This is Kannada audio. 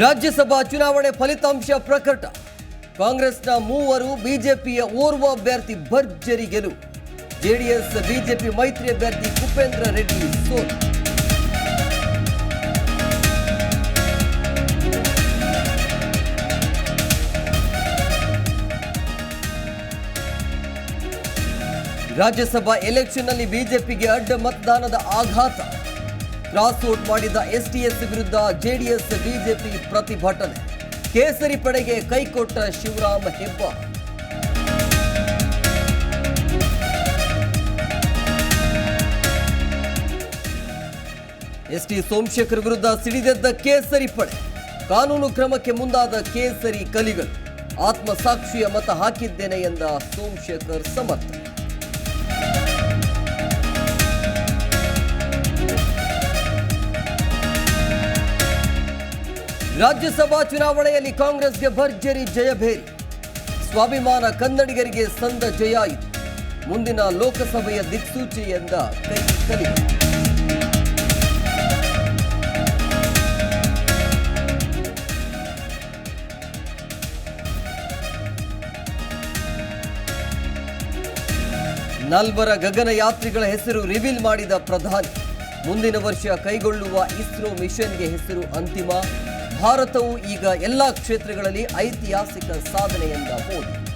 ರಾಜ್ಯಸಭಾ ಚುನಾವಣೆ ಫಲಿತಾಂಶ ಪ್ರಕಟ. ಕಾಂಗ್ರೆಸ್ನ ಮೂವರು ಬಿಜೆಪಿಯ ಓರ್ವ ಅಭ್ಯರ್ಥಿ ಭರ್ಜರಿ ಗೆಲು ಜೆಡಿಎಸ್ ಬಿಜೆಪಿ ಮೈತ್ರಿ ಅಭ್ಯರ್ಥಿ ಕುಪೇಂದ್ರ ರೆಡ್ಡಿ ಸೋಲು. ರಾಜ್ಯಸಭಾ ಎಲೆಕ್ಷನ್ನಲ್ಲಿ ಬಿಜೆಪಿಗೆ ಅಡ್ಡ ಮತದಾನದ ಆಘಾತ. ಕ್ರಾಸ್ ಮಾಡಿದ್ದ ಮಾಡಿದ ಎಸ್ಟಿಎಸ್ ವಿರುದ್ಧ ಜೆಡಿಎಸ್, ಬಿಜೆಪಿ ಪ್ರತಿಭಟನೆ. ಕೇಸರಿ ಪಡೆಗೆ ಕೈಕೊಟ್ಟ ಶಿವರಾಮ್ ಹೆಬ್ಬಾರ್. ಎಸ್ಟಿ ಸೋಮಶೇಖರ್ ವಿರುದ್ಧ ಸಿಡಿದೆದ್ದ ಕೇಸರಿ ಪಡೆ. ಕಾನೂನು ಕ್ರಮಕ್ಕೆ ಮುಂದಾದ ಕೇಸರಿ ಕಲಿಗಳು. ಆತ್ಮಸಾಕ್ಷಿಯ ಮತ ಹಾಕಿದ್ದೇನೆ ಎಂದ ಸೋಮಶೇಖರ್ ಸಮರ್ಥನೆ. ರಾಜ್ಯಸಭಾ ಚುನಾವಣೆಯಲ್ಲಿ ಕಾಂಗ್ರೆಸ್ಗೆ ಭರ್ಜರಿ ಜಯಭೇರಿ ಸ್ವಾಭಿಮಾನ ಕನ್ನಡಿಗರಿಗೆ ಸಂದ ಜಯ ಮುಂದಿನ ಲೋಕಸಭೆಯ ದಿಕ್ಸೂಚಿ ಎಂದ ನಾಲ್ವರ ಗಗನಯಾತ್ರಿಗಳ ಹೆಸರು ರಿವೀಲ್ ಮಾಡಿದ ಪ್ರಧಾನಿ. ಮುಂದಿನ ವರ್ಷ ಕೈಗೊಳ್ಳುವ ಇಸ್ರೋ ಮಿಷನ್ಗೆ ಹೆಸರು ಅಂತಿಮ. ಭಾರತವು ಈಗ ಎಲ್ಲ ಕ್ಷೇತ್ರಗಳಲ್ಲಿ ಐತಿಹಾಸಿಕ ಸಾಧನೆ ಎಂದ ಮೋದಿ